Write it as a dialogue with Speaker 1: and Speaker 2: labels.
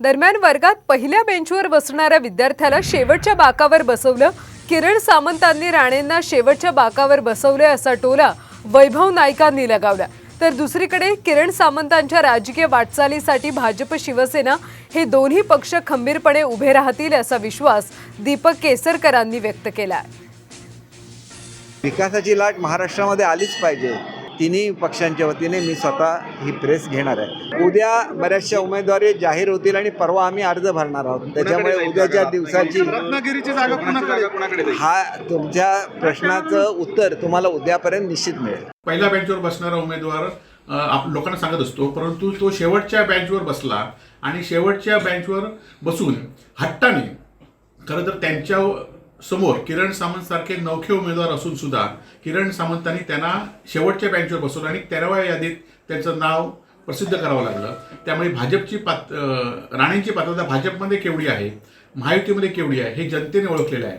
Speaker 1: दरम्यान वर्गात पहिल्या बेंचवर बसणाऱ्या विद्यार्थ्याला शेवटच्या बाकावर बसवलं. किरण सामंतांनी राणेंना शेवटच्या बाकावर बसवले असा टोला वैभव नाईकांनी लगावला. तर दुसरीकडे किरण सामंतांच्या राजकीय वाटचालीसाठी भाजप शिवसेना हे दोन्ही पक्ष खंबीरपणे उभे राहतील असा विश्वास दीपक केसरकरांनी व्यक्त केला
Speaker 2: विकासाची लाट महाराष्ट्रामध्ये आलीच पाहिजे. तिन्ही पक्षांच्या वतीने मी स्वतः ही प्रेस घेणार आहे. उद्या बऱ्याचशा उमेदवारी जाहीर होतील आणि परवा आम्ही अर्ज भरणार आहोत. त्याच्यामुळे उद्याच्या दिवसाची
Speaker 3: कुणाकडे?
Speaker 2: हा तुमच्या प्रश्नाचं उत्तर तुम्हाला उद्यापर्यंत निश्चित मिळेल.
Speaker 4: पहिल्या बेंचवर बसणारा उमेदवार आप लोकांना सांगत असतो परंतु तो शेवटच्या बेंचवर बसला आणि शेवटच्या बेंचवर बसून हट्टाने खरं तर त्यांच्या समोर किरण सामंत सारखे नवखे उमेदवार असून सुद्धा किरण सामंतांनी त्यांना शेवटच्या बँचवर बसवलं आणि तेराव्या यादीत त्यांचं नाव प्रसिद्ध करावं लागलं. त्यामुळे भाजपची पात राणेंची पात्रता भाजपमध्ये केवढी आहे? महायुतीमध्ये केवढी आहे? हे जनतेने ओळखलेलं आहे.